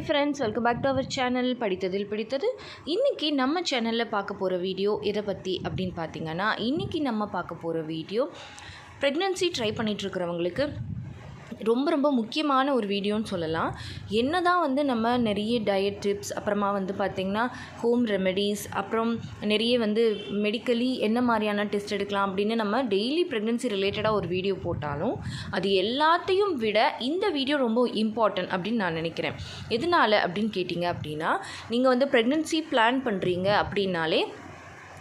Hi friends welcome back to our channel படித்ததில் பிடித்தது. இன்றைக்கி நம்ம சேனலில் பார்க்க போகிற வீடியோ எதை பற்றி அப்படின்னு பார்த்தீங்கன்னா இன்றைக்கி நம்ம பார்க்க போகிற வீடியோ ப்ரெக்னென்சி ட்ரை பண்ணிகிட்ருக்கிறவங்களுக்கு ரொம்ப ரொம்ப முக்கியமான ஒரு வீடியோன்னு சொல்லலாம். என்ன தான் வந்து நம்ம நிறைய டயட் டிப்ஸ் அப்புறமா வந்து பார்த்திங்கன்னா ஹோம் ரெமெடிஸ் அப்புறம் நிறைய வந்து மெடிக்கலி என்ன மாதிரியான டெஸ்ட் எடுக்கலாம் அப்படின்னு நம்ம டெய்லி ப்ரெக்னென்சி ரிலேட்டடாக ஒரு வீடியோ போட்டாலும் அது எல்லாத்தையும் விட இந்த வீடியோ ரொம்ப இம்பார்ட்டன்ட் அப்படின்னு நான் நினைக்கிறேன். எதனால அப்படின்னு கேட்டிங்க அப்படின்னா நீங்கள் வந்து ப்ரெக்னென்சி பிளான் பண்ணுறீங்க அப்படின்னாலே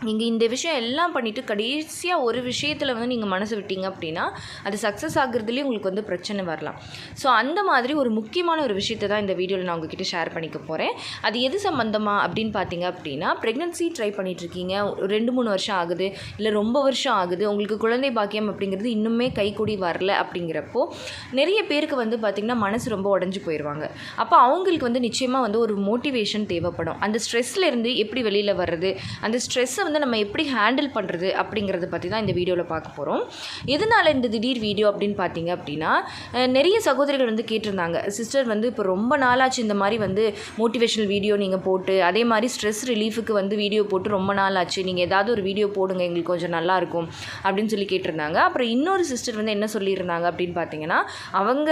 நீங்கள் இந்த விஷயம் எல்லாம் பண்ணிவிட்டு கடைசியாக ஒரு விஷயத்தில் வந்து நீங்கள் மனசு விட்டீங்க அப்படின்னா அது சக்ஸஸ் ஆகுறதுலேயும் உங்களுக்கு வந்து பிரச்சனை வரலாம். ஸோ அந்த மாதிரி ஒரு முக்கியமான ஒரு விஷயத்தை தான் இந்த வீடியோவில் நான் உங்ககிட்ட ஷேர் பண்ணிக்க போகிறேன் அது எது சம்மந்தமாக அப்படின்னு பார்த்தீங்க அப்படின்னா ப்ரெக்னன்சி ட்ரை பண்ணிகிட்ருக்கீங்க ரெண்டு மூணு வருஷம் ஆகுது. இல்லை ரொம்ப வருஷம் ஆகுது. உங்களுக்கு குழந்தை பாக்கியம் அப்படிங்கிறது இன்னுமே கைக்கூடி வரல அப்படிங்கிறப்போ நிறைய பேருக்கு வந்து பார்த்திங்கன்னா மனசு ரொம்ப உடஞ்சி போயிடுவாங்க அப்போ அவங்களுக்கு வந்து நிச்சயமாக வந்து ஒரு மோட்டிவேஷன் தேவைப்படும். அந்த ஸ்ட்ரெஸ்லேருந்து எப்படி வெளியில் வர்றது? அந்த ஸ்ட்ரெஸ்ஸை வந்து நம்ம எப்படி ஹேண்டில் பண்ணுறது அப்படிங்கிறத பற்றி தான் இந்த வீடியோவில் பார்க்க போகிறோம் எதனால் இந்த திடீர் வீடியோ அப்படின்னு பார்த்தீங்க அப்படின்னா நிறைய சகோதரிகள் வந்து கேட்டிருந்தாங்க. சிஸ்டர் வந்து இப்போ ரொம்ப நாளாச்சு இந்த மாதிரி வந்து மோட்டிவேஷனல் வீடியோ நீங்கள் போட்டு அதே மாதிரி ஸ்ட்ரெஸ் ரிலீஃபுக்கு வந்து வீடியோ போட்டு ரொம்ப நாள் ஆச்சு நீங்கள் ஏதாவது ஒரு வீடியோ போடுங்க எங்களுக்கு கொஞ்சம் நல்லாயிருக்கும் அப்படின்னு சொல்லி கேட்டிருந்தாங்க. அப்புறம் இன்னொரு சிஸ்டர் வந்து என்ன சொல்லியிருந்தாங்க அப்படின்னு பார்த்தீங்கன்னா அவங்க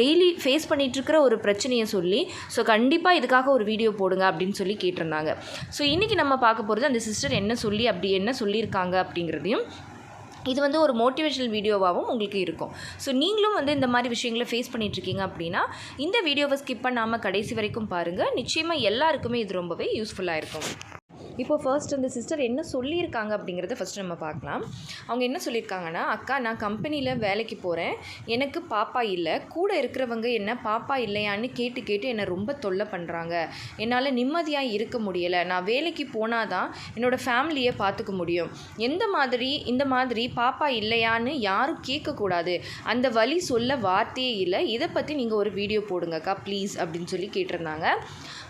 டெய்லி ஃபேஸ் பண்ணிகிட்ருக்கிற ஒரு பிரச்சனையை சொல்லி ஸோ கண்டிப்பாக இதுக்காக ஒரு வீடியோ போடுங்க அப்படின்னு சொல்லி கேட்டிருந்தாங்க. ஸோ இன்றைக்கி நம்ம பார்க்க போகிறது அந்த சிஸ்டர் என்ன சொல்லி அப்படி என்ன சொல்லியிருக்காங்க அப்படிங்கிறதையும் இது வந்து ஒரு மோட்டிவேஷனல் வீடியோவாகவும் உங்களுக்கு இருக்கும். ஸோ நீங்களும் வந்து இந்த மாதிரி விஷயங்களை ஃபேஸ் பண்ணிகிட்ருக்கீங்க அப்படின்னா இந்த வீடியோவை ஸ்கிப் பண்ணாமல் கடைசி வரைக்கும் பாருங்கள் நிச்சயமாக எல்லாருக்குமே இது ரொம்பவே யூஸ்ஃபுல்லாக இருக்கும். இப்போ ஃபர்ஸ்ட் அந்த சிஸ்டர் என்ன சொல்லியிருக்காங்க அப்படிங்கிறத ஃபஸ்ட் நம்ம பார்க்கலாம். அவங்க என்ன சொல்லியிருக்காங்கன்னா அக்கா நான் கம்பெனியில் வேலைக்கு போகிறேன் எனக்கு பாப்பா இல்லை. கூட இருக்கிறவங்க என்ன பாப்பா இல்லையான்னு கேட்டு கேட்டு என்னை ரொம்ப தொல்லை பண்ணுறாங்க என்னால் நிம்மதியாக இருக்க முடியலை. நான் வேலைக்கு போனால் தான் என்னோடய ஃபேமிலியை பார்த்துக்க முடியும். எந்த மாதிரி இந்த மாதிரி பாப்பா இல்லையான்னு யாரும் கேட்கக்கூடாது. அந்த வழி சொல்ல வார்த்தையே இல்லை. இதை பற்றி நீங்கள் ஒரு வீடியோ போடுங்கக்கா ப்ளீஸ் அப்படின்னு சொல்லி கேட்டிருந்தாங்க.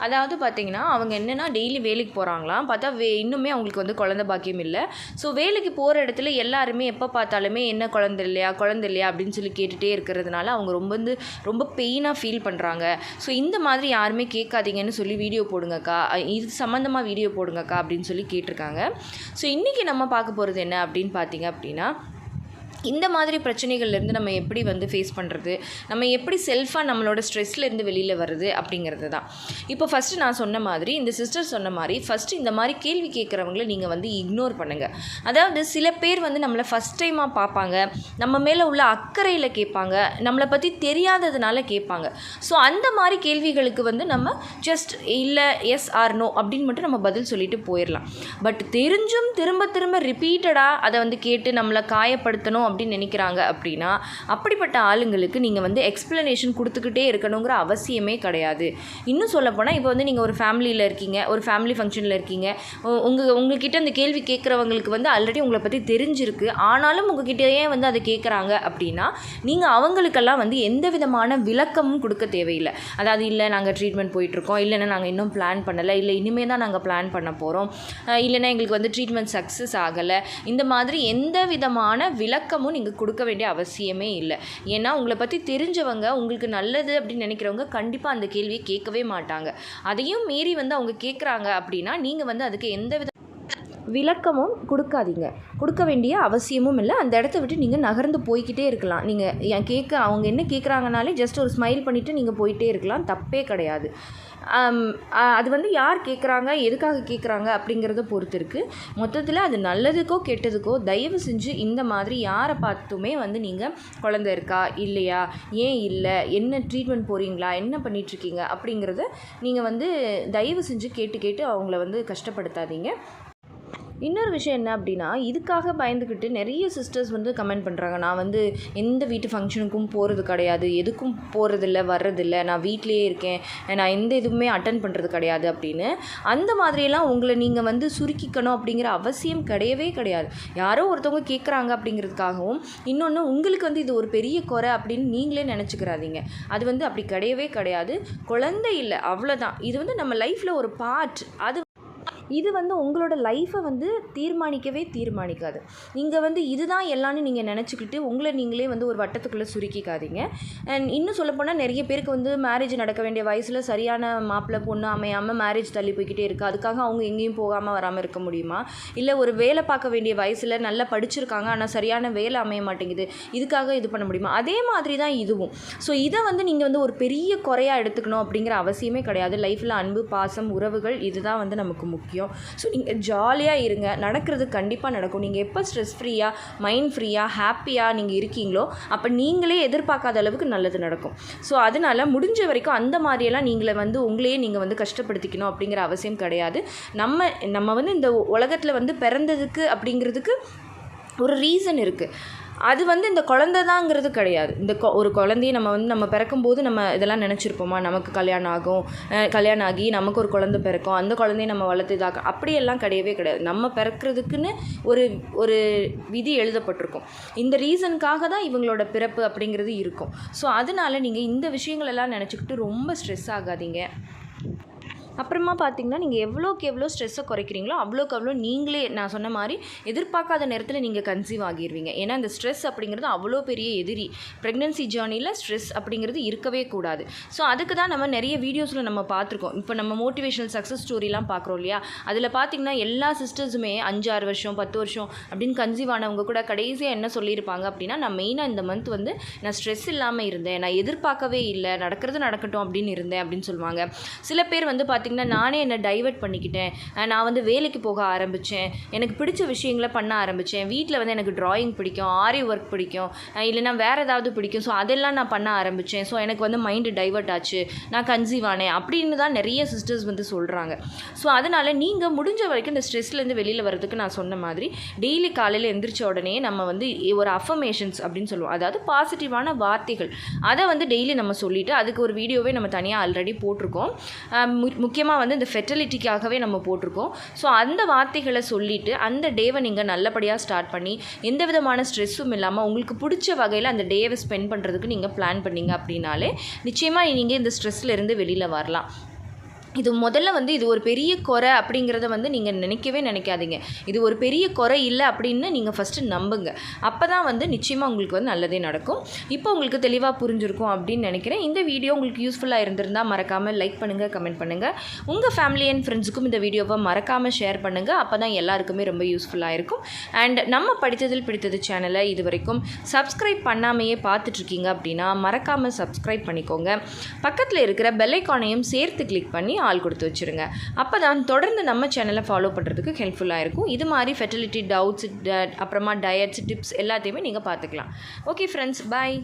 அதாவது பார்த்தீங்கன்னா அவங்க என்னென்னா டெய்லி வேலைக்கு போகிறாங்களாம் பார்த்தா வே இன்னுமே அவங்களுக்கு வந்து குழந்த பாக்கியம் இல்லை. ஸோ வேலைக்கு போகிற இடத்துல எல்லாருமே எப்போ பார்த்தாலுமே என்ன குழந்தை இல்லையா குழந்தை இல்லையா அப்படின்னு சொல்லி கேட்டுகிட்டே இருக்கிறதுனால அவங்க ரொம்ப வந்து ரொம்ப பெயினாக ஃபீல் பண்ணுறாங்க ஸோ இந்த மாதிரி யாருமே கேட்காதீங்கன்னு சொல்லி வீடியோ போடுங்கக்கா. இது சம்மந்தமாக வீடியோ போடுங்கக்கா அப்படின்னு சொல்லி கேட்டிருக்காங்க. ஸோ இன்றைக்கி நம்ம பார்க்க போகிறது என்ன அப்படின்னு பார்த்தீங்க அப்படின்னா இந்த மாதிரி பிரச்சனைகள்லேருந்து நம்ம எப்படி வந்து ஃபேஸ் பண்ணுறது நம்ம எப்படி செல்ஃபாக நம்மளோட ஸ்ட்ரெஸ்லேருந்து வெளியில் வருது அப்படிங்கிறது தான். இப்போ ஃபஸ்ட்டு நான் சொன்ன மாதிரி இந்த சிஸ்டர் சொன்ன மாதிரி ஃபஸ்ட்டு இந்த மாதிரி கேள்வி கேட்குறவங்கள நீங்கள் வந்து இக்னோர் பண்ணுங்கள் அதாவது சில பேர் வந்து நம்மளை ஃபஸ்ட் டைமாக பார்ப்பாங்க. நம்ம மேலே உள்ள அக்கறையில் கேட்பாங்க. நம்மளை பற்றி தெரியாததுனால கேட்பாங்க. ஸோ அந்த மாதிரி கேள்விகளுக்கு வந்து நம்ம ஜஸ்ட் இல்லை எஸ் ஆர் நோ அப்படின்னு மட்டும் நம்ம பதில் சொல்லிட்டு போயிடலாம். பட் தெரிஞ்சும் திரும்ப திரும்ப ரிப்பீட்டடாக அதை வந்து கேட்டு நம்மளை காயப்படுத்தணும் அப்படின்னு நினைக்கிறாங்க அப்படின்னா அப்படிப்பட்ட ஆளுங்களுக்கு நீங்கள் வந்து எக்ஸ்ப்ளனேஷன் கொடுத்துக்கிட்டே இருக்கணுங்கிற அவசியமே கிடையாது. இன்னும் சொல்லப்போனால் இப்போ வந்து நீங்கள் ஒரு ஃபேமிலியில் இருக்கீங்க ஒரு ஃபேமிலி ஃபங்க்ஷனில் இருக்கீங்க உங்கள் உங்கள்கிட்ட உங்ககிட்ட அந்த கேள்வி கேட்குறவங்களுக்கு வந்து ஆல்ரெடி உங்களை பற்றி தெரிஞ்சிருக்கு. ஆனாலும் உங்ககிட்டயே வந்து அதை கேட்குறாங்க அப்படின்னா நீங்கள் அவங்களுக்கெல்லாம் வந்து எந்த விதமான விளக்கமும் கொடுக்க தேவையில்லை. அதாவது இல்லை நாங்கள் ட்ரீட்மெண்ட் போயிட்டுருக்கோம் இல்லைன்னா நாங்கள் இன்னும் பிளான் பண்ணலை இல்லை இனிமேல் தான் நாங்கள் பிளான் பண்ண போகிறோம் இல்லைன்னா எங்களுக்கு வந்து ட்ரீட்மெண்ட் சக்ஸஸ் ஆகலை. இந்த மாதிரி எந்த விதமான விளக்கம் விளக்கமும் நீங்கள் கொடுக்க வேண்டிய அவசியமே இல்லை. ஏன்னா உங்களை பற்றி தெரிஞ்சவங்க உங்களுக்கு நல்லது அப்படின்னு நினைக்கிறவங்க கண்டிப்பாக அந்த கேள்வியை கேட்கவே மாட்டாங்க. அதையும் மீறி வந்து அவங்க கேட்குறாங்க அப்படின்னா நீங்கள் வந்து அதுக்கு எந்த வித விளக்கமும் கொடுக்காதீங்க. கொடுக்க வேண்டிய அவசியமும் இல்லை. அந்த இடத்த விட்டு நீங்கள் நகர்ந்து போய்க்கிட்டே இருக்கலாம். நீங்கள் என் கேட்க அவங்க என்ன கேட்குறாங்கனாலே ஜஸ்ட் ஒரு ஸ்மைல் பண்ணிவிட்டு நீங்கள் போயிட்டே இருக்கலாம். தப்பே கிடையாது. அது வந்து யார் கேட்குறாங்க எதுக்காக கேட்குறாங்க அப்படிங்கிறத பொறுத்து இருக்குது மொத்தத்தில் அது நல்லதுக்கோ கெட்டதுக்கோ தயவு செஞ்சு இந்த மாதிரி யாரை பார்த்துமே வந்து நீங்கள் குழந்தை இருக்கா இல்லையா ஏன் இல்லை என்ன ட்ரீட்மெண்ட் போகிறீங்களா என்ன பண்ணிகிட்ருக்கீங்க அப்படிங்கிறத நீங்கள் வந்து தயவு செஞ்சு கேட்டு கேட்டு அவங்கள வந்து கஷ்டப்படுத்தாதீங்க. இன்னொரு விஷயம் என்ன அப்படின்னா இதுக்காக பயந்துக்கிட்டு நிறைய சிஸ்டர்ஸ் வந்து கமெண்ட் பண்ணுறாங்க நான் வந்து எந்த வீட்டு ஃபங்க்ஷனுக்கும் போகிறது கிடையாது. எதுக்கும் போகிறதில்ல வர்றதில்ல. நான் வீட்டிலேயே இருக்கேன். நான் எந்த இதுவுமே அட்டன் பண்ணுறது கிடையாது அப்படின்னு. அந்த மாதிரியெல்லாம் உங்களை நீங்கள் வந்து சுருக்கிக்கணும் அப்படிங்கிற அவசியம் கிடையவே கிடையாது. யாரோ ஒருத்தவங்க கேட்குறாங்க அப்படிங்கிறதுக்காகவும் இன்னொன்று உங்களுக்கு வந்து இது ஒரு பெரிய குறை அப்படின்னு நீங்களே நினச்சிக்கிறாதீங்க. அது வந்து அப்படி கிடையவே கிடையாது. குழந்தை இல்லை அவ்வளோதான் இது வந்து நம்ம லைஃப்பில் ஒரு பார்ட் அது இது வந்து உங்களோட லைஃப்பை வந்து தீர்மானிக்கவே தீர்மானிக்காது. நீங்கள் வந்து இதுதான் எல்லாம்னு நீங்கள் நினச்சிக்கிட்டு உங்களை நீங்களே வந்து ஒரு வட்டத்துக்குள்ளே சுருக்கிக்காதீங்க. அண்ட் இன்னும் சொல்லப்போனால் நிறைய பேருக்கு வந்து மேரேஜ் நடக்க வேண்டிய வயசில் சரியான மாப்பிள்ளை பொண்ணு அமையாமல் மேரேஜ் தள்ளி போய்கிட்டே இருக்குது அதுக்காக அவங்க எங்கேயும் போகாமல் வராமல் இருக்க முடியுமா? இல்லை ஒரு வேலை பார்க்க வேண்டிய வயசில் நல்லா படிச்சிருக்காங்க ஆனால் சரியான வேலை அமைய மாட்டேங்குது. இதுக்காக இது பண்ண முடியுமா? அதே மாதிரி தான் இதுவும். ஸோ இதை வந்து நீங்கள் வந்து ஒரு பெரிய குறையாக எடுத்துக்கணும் அப்படிங்கிற அவசியமே கிடையாது. லைஃப்பில் அன்பு பாசம் உறவுகள் இதுதான் வந்து நமக்கு முக்கியம். ஸோ நீங்கள் ஜாலியாக இருங்க. நடக்கிறது கண்டிப்பாக நடக்கும். நீங்கள் எப்போ ஸ்ட்ரெஸ் ஃப்ரீயாக மைண்ட் ஃப்ரீயாக ஹாப்பியாக நீங்கள் இருக்கீங்களோ அப்போ நீங்களே எதிர்பார்க்காத அளவுக்கு நல்லது நடக்கும். ஸோ அதனால் முடிஞ்ச வரைக்கும் அந்த மாதிரியெல்லாம் நீங்களை வந்து உங்களையே நீங்கள் வந்து கஷ்டப்படுத்திக்கணும் அப்படிங்கிற அவசியம் கிடையாது. நம்ம நம்ம வந்து இந்த உலகத்தில் வந்து பிறந்ததுக்கு அப்படிங்கிறதுக்கு ஒரு ரீசன் இருக்குது அது வந்து இந்த குழந்த தாங்கிறது கிடையாது. இந்த கொ ஒரு குழந்தைய நம்ம வந்து நம்ம பிறக்கும்போது நம்ம இதெல்லாம் நினச்சிருப்போமா? நமக்கு கல்யாணம் ஆகும் கல்யாணம் ஆகி நமக்கு ஒரு குழந்தை பிறக்கும் அந்த குழந்தைய நம்ம வளர்த்து இதாக அப்படியெல்லாம் கிடையவே கிடையாது. நம்ம பிறக்கிறதுக்குன்னு ஒரு ஒரு விதி எழுதப்பட்டிருக்கும். இந்த ரீசனுக்காக தான் இவங்களோட பிறப்பு அப்படிங்கிறது இருக்கும். ஸோ அதனால நீங்கள் இந்த விஷயங்களெல்லாம் நினச்சிக்கிட்டு ரொம்ப ஸ்ட்ரெஸ் ஆகாதீங்க. அப்புறமா பார்த்தீங்கன்னா நீங்கள் எவ்வளோக்கு எவ்வளோ ஸ்ட்ரெஸ்ஸை குறைக்கிறீங்களோ அவ்வளோக்கு அவ்வளோ நீங்களே நான் சொன்ன மாதிரி எதிர்பார்க்காத நேரத்தில் நீங்கள் கன்சீவ் ஆகிடுவீங்க ஏன்னா இந்த ஸ்ட்ரெஸ் அப்படிங்கிறது அவ்வளோ பெரிய எதிரி. ப்ரெக்னென்சி ஜேர்னியில் ஸ்ட்ரெஸ் அப்படிங்கிறது இருக்கவே கூடாது. ஸோ அதுக்கு தான் நம்ம நிறைய வீடியோஸில் நம்ம பார்த்துருக்கோம் இப்போ நம்ம மோட்டிவேஷனல் சக்ஸஸ் ஸ்டோரிலாம் பார்க்குறோம் இல்லையா? அதில் பார்த்தீங்கன்னா எல்லா சிஸ்டர்ஸுமே அஞ்சாறு வருஷம் பத்து வருஷம் அப்படின்னு கன்சீவ் ஆனவங்க கூட கடைசியாக என்ன சொல்லியிருப்பாங்க அப்படின்னா நான் மெயினாக இந்த மந்த் வந்து நான் ஸ்ட்ரெஸ் இல்லாமல் இருந்தேன். நான் எதிர்பார்க்கவே இல்லை. நடக்கிறது நடக்கட்டும் அப்படின்னு இருந்தேன் அப்படின்னு சொல்லுவாங்க. சில பேர் வந்து பார்த்திங்கன்னா நானே என்னை டைவர்ட் பண்ணிக்கிட்டேன். நான் வந்து வேலைக்கு போக ஆரம்பித்தேன் எனக்கு பிடிச்ச விஷயங்களை பண்ண ஆரம்பித்தேன் வீட்டில் வந்து எனக்கு ட்ராயிங் பிடிக்கும் ஆரி ஒர்க் பிடிக்கும் இல்லைனா இல்லைன்னா வேறு ஏதாவது பிடிக்கும். ஸோ அதெல்லாம் நான் பண்ண ஆரம்பித்தேன் ஸோ எனக்கு வந்து மைண்டு டைவர்ட் ஆச்சு. நான் கன்சீவ் ஆனேன். அப்படின்னு தான் நிறைய சிஸ்டர்ஸ் வந்து சொல்கிறாங்க ஸோ அதனால் நீங்கள் முடிஞ்ச வரைக்கும் இந்த ஸ்ட்ரெஸ்லேருந்து வெளியில் வரதுக்கு நான் சொன்ன மாதிரி டெய்லி காலையில் எந்திரிச்ச உடனே நம்ம வந்து ஒரு அஃபர்மேஷன்ஸ் அப்படின்னு சொல்லுவோம். அதாவது பாசிட்டிவான வார்த்தைகள். அதை வந்து டெய்லி நம்ம சொல்லிவிட்டு அதுக்கு ஒரு வீடியோவே நம்ம தனியாக ஆல்ரெடி போட்டிருக்கோம். முக்கிய முக்கியமாக வந்து இந்த ஃபெர்டிலிட்டிக்காகவே நம்ம போட்டிருக்கோம். ஸோ அந்த வார்த்தைகளை சொல்லிவிட்டு அந்த டேவை நீங்கள் நல்லபடியாக ஸ்டார்ட் பண்ணி எந்த விதமான ஸ்ட்ரெஸ்ஸும் இல்லாமல் உங்களுக்கு பிடிச்ச வகையில் அந்த டேவை ஸ்பெண்ட் பண்ணுறதுக்கு நீங்கள் பிளான் பண்ணிங்க அப்படின்னாலே நிச்சயமாக நீங்கள் இந்த ஸ்ட்ரெஸ்லேருந்து வெளியில் வரலாம். இது முதல்ல வந்து இது ஒரு பெரிய குறை அப்படிங்கிறத வந்து நீங்கள் நினைக்கவே நினைக்காதீங்க. இது ஒரு பெரிய குறை இல்லை அப்படின்னு நீங்கள் ஃபஸ்ட்டு நம்புங்க. அப்போ தான் வந்து நிச்சயமாக உங்களுக்கு வந்து நல்லதே நடக்கும். இப்போ உங்களுக்கு தெளிவாக புரிஞ்சிருக்கும் அப்படின்னு நினைக்கிறேன். இந்த வீடியோ உங்களுக்கு யூஸ்ஃபுல்லாக இருந்திருந்தால் மறக்காமல் லைக் பண்ணுங்கள் கமெண்ட் பண்ணுங்கள் உங்கள் ஃபேமிலி அண்ட் ஃப்ரெண்ட்ஸுக்கும் இந்த வீடியோவை மறக்காமல் ஷேர் பண்ணுங்கள் அப்போ தான் எல்லாருக்குமே ரொம்ப யூஸ்ஃபுல்லாக இருக்கும். அண்ட் நம்ம படித்ததில் பிடித்தது சேனலை இது வரைக்கும் சப்ஸ்கிரைப் பண்ணாமையே பார்த்துட்ருக்கீங்க அப்படின்னா மறக்காமல் சப்ஸ்கிரைப் பண்ணிக்கோங்க. பக்கத்தில் இருக்கிற பெல்லைக்கானையும் சேர்த்து கிளிக் பண்ணி ஆள் கொடுத்து வச்சுருங்க. அப்போ தான் தொடர்ந்து நம்ம சேனலை ஃபாலோ பண்ணுறதுக்கு ஹெல்ப்ஃபுல்லாக இருக்கும். இது மாதிரி ஃபெர்டிலிட்டி டவுட்ஸ் அப்புறமா டயட்ஸ் டிப்ஸ் எல்லாத்தையுமே நீங்கள் பார்த்துக்கலாம். Okay friends bye